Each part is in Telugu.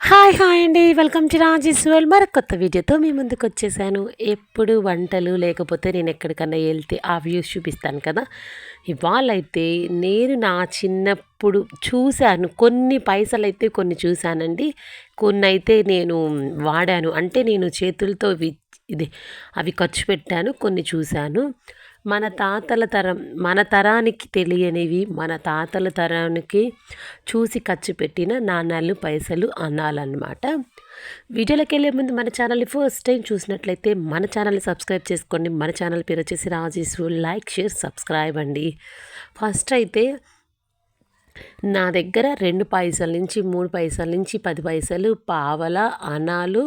హాయ్ హాయ్ అండి. వెల్కమ్ టు రాజేశ్వల్ మరొక కొత్త వీడియోతో మీ ముందుకు వచ్చేసాను. ఎప్పుడు వంటలు లేకపోతే నేను ఎక్కడికన్నా వెళ్తే ఆ వ్యూస్ చూపిస్తాను కదా. ఇవాళైతే నేను నా చిన్నప్పుడు చూశాను. కొన్ని పైసలు అయితే కొన్ని చూశానండి. కొన్ని అయితే నేను వాడాను. అంటే నేను చేతులతో ఇది అవి ఖర్చు పెట్టాను. కొన్ని చూశాను. మన తాతల తరం మన తరానికి తెలియనివి మన తాతల తరానికి చూసి ఖర్చు పెట్టిన నాణాలు పైసలు అనాలన్నమాట. వీడియోలోకి వెళ్ళే ముందు మన ఛానల్ని ఫస్ట్ టైం చూసినట్లయితే మన ఛానల్ని సబ్స్క్రైబ్ చేసుకోండి. మన ఛానల్ పేరు వచ్చేసి రాజేశ్వరు లైక్ షేర్ సబ్స్క్రైబ్ అండి. ఫస్ట్ అయితే నా దగ్గర రెండు పైసల నుంచి మూడు పైసల నుంచి పది పైసలు పావల అనాలు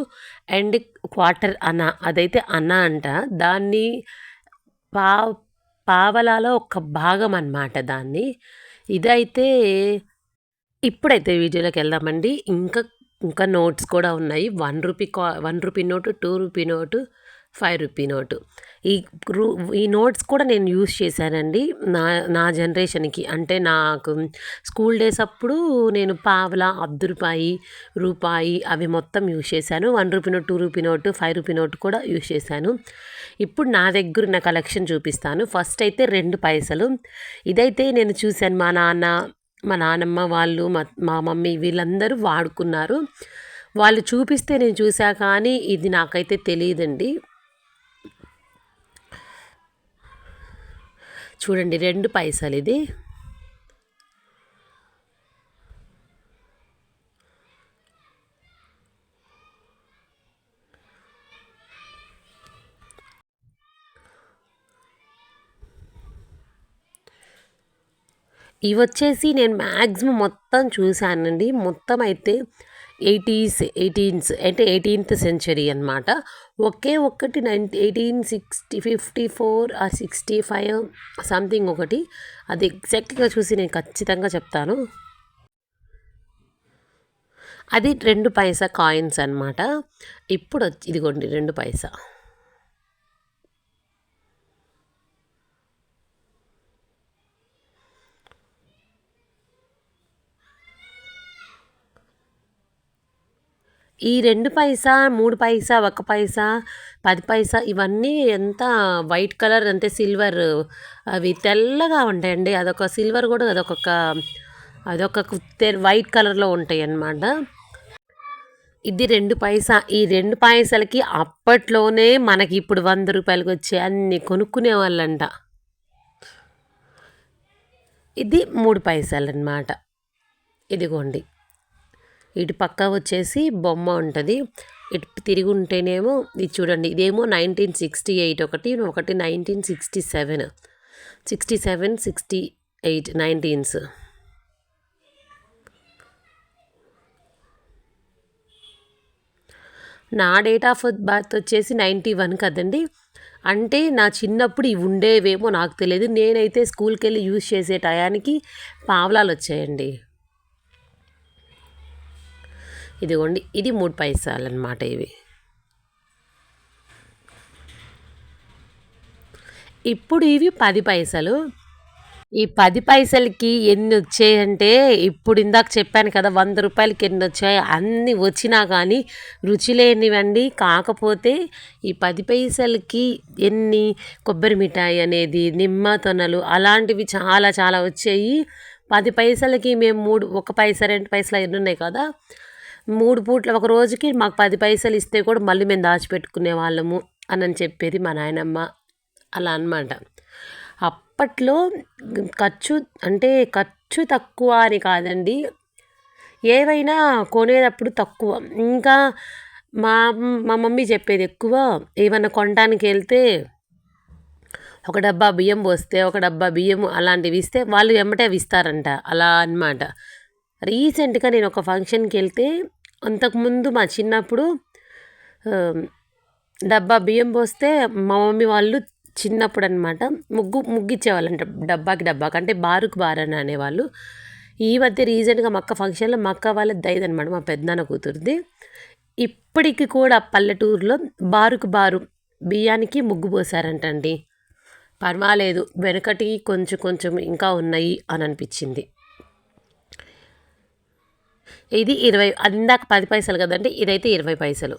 అండ్ క్వార్టర్ అనా. అదైతే అనా అంట. దాన్ని పా పావలాలో ఒక భాగం అన్నమాట దాన్ని. ఇదైతే ఇప్పుడైతే వీడియోలోకి వెళ్దామండి. ఇంకా ఇంకా నోట్స్ కూడా ఉన్నాయి. వన్ రూపీ కా one rupee note two rupee note five rupee note. ఈ రూ ఈ నోట్స్ కూడా నేను యూస్ చేశానండి. నా నా జనరేషన్కి. అంటే నాకు స్కూల్ డేస్ అప్పుడు నేను పావలా అర్ధ రూపాయి రూపాయి అవి మొత్తం యూస్ చేశాను. One rupee note two rupee note five rupee note కూడా యూస్ చేశాను. ఇప్పుడు నా దగ్గర నా కలెక్షన్ చూపిస్తాను. ఫస్ట్ అయితే రెండు పైసలు. ఇదైతే నేను చూశాను మా నాన్న మా నాన్నమ్మ వాళ్ళు మా మా మమ్మీ వీళ్ళందరూ వాడుకున్నారు. వాళ్ళు చూపిస్తే నేను చూసా కానీ ఇది నాకైతే తెలియదండి. చూడండి రెండు పైసలు ఇది. ఇవి వచ్చేసి నేను మ్యాక్సిమం మొత్తం చూశానండి. మొత్తం అయితే ఎయిటీస్ ఎయిటీన్స్ అంటే ఎయిటీన్త్ సెంచరీ అనమాట ఒకే ఒక్కటి ninety eighteen sixty fifty four ఆ సిక్స్టీ ఫైవ్ సంథింగ్ ఒకటి. అది ఎగ్జాక్ట్గా చూసి నేను ఖచ్చితంగా చెప్తాను. అది రెండు పైసా కాయిన్స్ అనమాట ఇప్పుడు ఇదిగోండి రెండు పైసా. ఈ రెండు పైసా మూడు పైసా ఒక పైసా పది పైసా ఇవన్నీ ఎంత వైట్ కలర్ అంటే సిల్వర్ అవి తెల్లగా ఉంటాయండి. అదొక సిల్వర్ కూడా అదొక అదొక వైట్ కలర్లో ఉంటాయి అన్నమాట ఇది రెండు పైసా. ఈ రెండు పైసలకి అప్పట్లోనే మనకి ఇప్పుడు వంద రూపాయలకి వచ్చే అన్ని కొనుక్కునే వాళ్ళంట ఇది మూడు పైసలు అనమాట ఇదిగోండి. ఇటు పక్క వచ్చేసి బొమ్మ ఉంటుంది. ఇటు తిరిగి ఉంటేనేమో ఇది చూడండి. ఇదేమో నైన్టీన్ సిక్స్టీ ఎయిట్ ఒకటి ఒకటి nineteen sixty seven. Sixty seven sixty eight nineteens. నా డేట్ ఆఫ్ బర్త్ వచ్చేసి నైంటీ వన్ కదండి. అంటే నా చిన్నప్పుడు ఇవి ఉండేవేమో నాకు తెలియదు. నేనైతే స్కూల్కి వెళ్ళి యూజ్ చేసే టయానికి పావలాలు వచ్చాయండి. ఇదిగోండి ఇది మూడు పైసలు అనమాట ఇవి. ఇప్పుడు ఇవి పది పైసలు. ఈ పది పైసలకి ఎన్ని వచ్చాయంటే ఇప్పుడు ఇందాక చెప్పాను కదా వంద రూపాయలకి ఎన్ని వచ్చాయి అన్నీ వచ్చినా కానీ రుచి లేనివండి. కాకపోతే ఈ పది పైసలకి ఎన్ని కొబ్బరి మిఠాయి అనేది నిమ్మ తొనలు అలాంటివి చాలా చాలా వచ్చాయి. పది పైసలకి మేము మూడు ఒక పైసా రెండు పైసలు ఎన్ని ఉన్నాయి కదా. మూడు పూట్ల ఒక రోజుకి మాకు పది పైసలు ఇస్తే కూడా మళ్ళీ మేము దాచిపెట్టుకునే వాళ్ళము అని చెప్పేది మా నాయనమ్మ. అలా అనమాట అప్పట్లో ఖర్చు అంటే ఖర్చు తక్కువ అని కాదండి. ఏవైనా కొనేటప్పుడు తక్కువ. ఇంకా మా మా మమ్మీ చెప్పేది ఎక్కువ ఏమన్నా కొనడానికి వెళ్తే ఒక డబ్బా బియ్యం పోస్తే ఒక డబ్బా బియ్యం అలాంటివి ఇస్తే వాళ్ళు వెంబటే అవి ఇస్తారంట. అలా అనమాట రీసెంట్గా నేను ఒక ఫంక్షన్కి వెళ్తే అంతకుముందు మా చిన్నప్పుడు డబ్బా బియ్యం పోస్తే మా మమ్మీ వాళ్ళు చిన్నప్పుడు అనమాట ముగ్గు ముగ్గిచ్చేవాళ్ళంట డబ్బాకి డబ్బాకి. అంటే బారుకు బారని అనేవాళ్ళు. ఈ మధ్య రీసెంట్గా మక్క ఫంక్షన్లో మక్క వాళ్ళ దయదనమాట మా పెద్దనాన్న కూతురుది. ఇప్పటికి కూడా పల్లెటూరులో బారుకు బారు బియ్యానికి ముగ్గు పోసారంటండి. పర్వాలేదు వెనకటి కొంచెం కొంచెం ఇంకా ఉన్నాయి అని అనిపించింది ఇది ఇరవై అందాక పది పైసలు కదండి ఇదైతే ఇరవై పైసలు.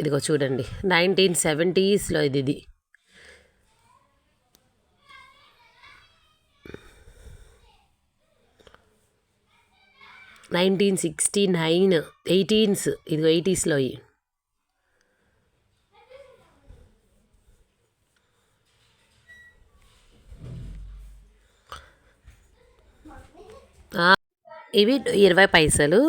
ఇదిగో చూడండి నైన్టీన్ సెవెంటీస్లో ఇది ఇది నైన్టీన్ సిక్స్టీ నైన్ ఎయిటీన్స్ ఇదిగో ఎయిటీస్లో ఇవి ఇరవై పైసలు.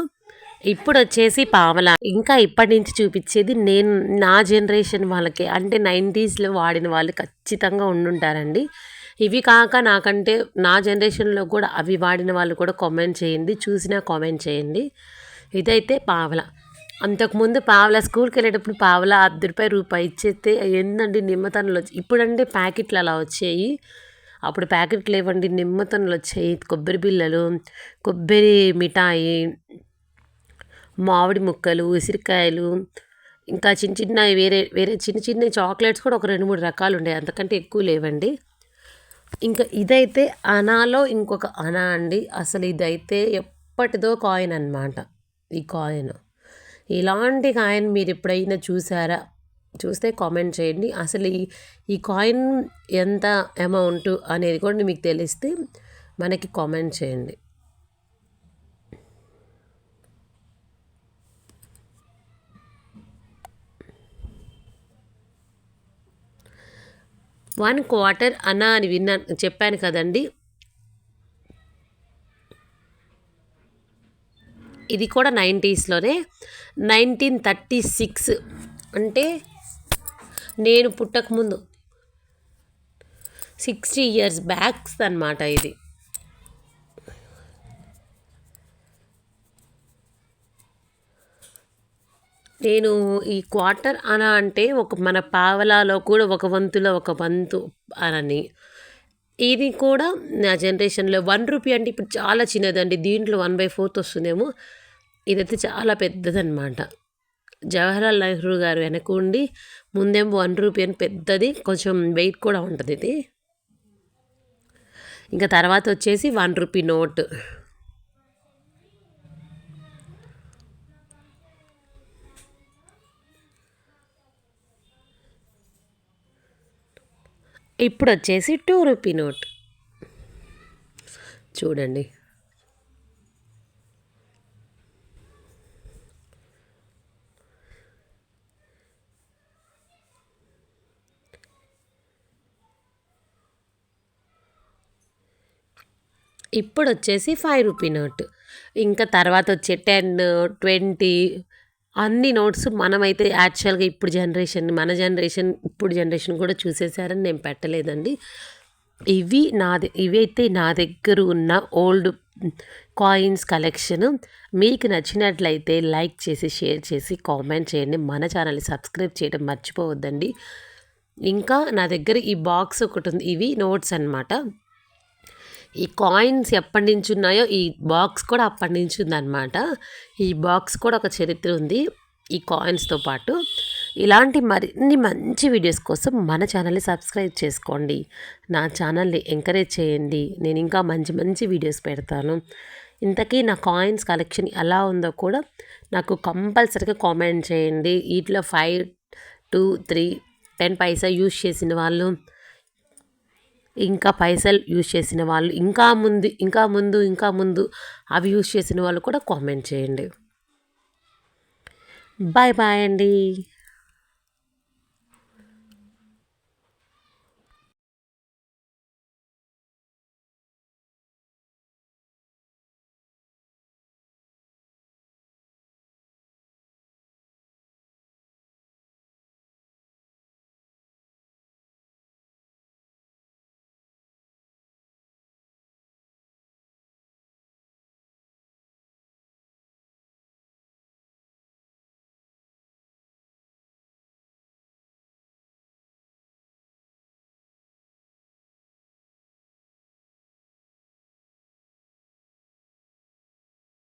ఇప్పుడు వచ్చేసి పావల. ఇంకా ఇప్పటి నుంచి చూపించేది నేను నా జనరేషన్ వాళ్ళకి. అంటే నైంటీస్లో వాడిన వాళ్ళు ఖచ్చితంగా ఉండుంటారండి. ఇవి కాక నాకంటే నా జనరేషన్లో కూడా అవి వాడిన వాళ్ళు కూడా కామెంట్ చేయండి. చూసినా కామెంట్ చేయండి. ఇదైతే పావల. అంతకుముందు పావల స్కూల్కి వెళ్ళేటప్పుడు పావల అర్ధ రూపాయి రూపాయి ఇచ్చేస్తే ఏంటంటే నిమ్మతనలు? వచ్చి ఇప్పుడంటే ప్యాకెట్లు అలా వచ్చాయి. అప్పుడు ప్యాకెట్లు లేవండి నిమ్మతనలు వచ్చాయి కొబ్బరి బిళ్ళలు కొబ్బరి మిఠాయి మామిడి ముక్కలు ఉసిరికాయలు ఇంకా చిన్న చిన్న వేరే వేరే చిన్న చిన్న చాక్లెట్స్ కూడా ఒక రెండు మూడు రకాలు ఉండే అంతకంటే ఎక్కువ లేవండి. ఇంకా ఇదైతే అనాలో ఇంకొక అనా అండి అసలు ఇదైతే ఎప్పటిదో కాయిన్ అనమాట ఈ కాయిన్. ఇలాంటి కాయిన్ మీరు ఎప్పుడైనా చూసారా? చూస్తే కామెంట్ చేయండి. అసలు ఈ ఈ కాయిన్ ఎంత అమౌంట్ అనేది కూడా మీకు తెలిస్తే మనకి కామెంట్ చేయండి. వన్ క్వార్టర్ అన్నా అని విన్నాను చెప్పాను కదండి. ఇది కూడా నైంటీస్లోనే. నైన్టీన్ థర్టీ సిక్స్ అంటే నేను పుట్టకముందు సిక్స్టీ ఇయర్స్ బ్యాక్స్ అనమాట ఇది. నేను ఈ క్వార్టర్ అన అంటే ఒక మన పావలాలో కూడా ఒక వంతులో ఒక వంతు అనని. ఇది కూడా నా జనరేషన్లో వన్ రూపీ అంటే ఇప్పుడు చాలా చిన్నదండి. దీంట్లో వన్ బై ఫోర్త్ వస్తుందేమో. ఇదైతే చాలా పెద్దదనమాట జవహర్లాల్ నెహ్రూ గారు వెనక ఉండి ముందేమో వన్ రూపీ అని పెద్దది కొంచెం వెయిట్ కూడా ఉంటుంది ఇది. ఇంకా తర్వాత వచ్చేసి వన్ రూపీ నోట్. ఇప్పుడు వచ్చేసి టూ రూపీ నోట్. చూడండి. ఇప్పుడు వచ్చేసి ఫైవ్ రూపీ నోట్. ఇంకా తర్వాత వచ్చే టెన్ ట్వంటీ అన్ని నోట్స్ మనమైతే యాక్చువల్గా ఇప్పుడు జనరేషన్ మన జనరేషన్ ఇప్పుడు జనరేషన్ కూడా చూసేసారని నేను పెట్టలేదండి. ఇవి నాది ఇవి అయితే నా దగ్గర ఉన్న ఓల్డ్ కాయిన్స్ కలెక్షన్. మీకు నచ్చినట్లయితే లైక్ చేసి షేర్ చేసి కామెంట్ చేయండి. మన ఛానల్ని సబ్స్క్రైబ్ చేయడం మర్చిపోవద్దండి. ఇంకా నా దగ్గర ఈ బాక్స్ ఒకటి ఉంది ఇవి నోట్స్ అనమాట ఈ కాయిన్స్ ఎప్పటి నుంచి ఉన్నాయో ఈ బాక్స్ కూడా అప్పటి నుంచి ఉందన్నమాట. ఈ బాక్స్ కూడా ఒక చరిత్ర ఉంది ఈ కాయిన్స్తో పాటు. ఇలాంటి మరిన్ని మంచి వీడియోస్ కోసం మన ఛానల్ని సబ్స్క్రైబ్ చేసుకోండి. నా ఛానల్ని ఎంకరేజ్ చేయండి. నేను ఇంకా మంచి మంచి వీడియోస్ పెడతాను. ఇంతకీ నా కాయిన్స్ కలెక్షన్ ఎలా ఉందో కూడా నాకు కంపల్సరీగా కామెంట్ చేయండి. వీటిలో five two three ten paisa use చేసిన వాళ్ళు ఇంకా పైసలు యూజ్ చేసిన వాళ్ళు ఇంకా ముందు ఇంకా ముందు ఇంకా ముందు అవి యూజ్ చేసిన వాళ్ళు కూడా కామెంట్ చేయండి. బాయ్ బాయ్ అండి.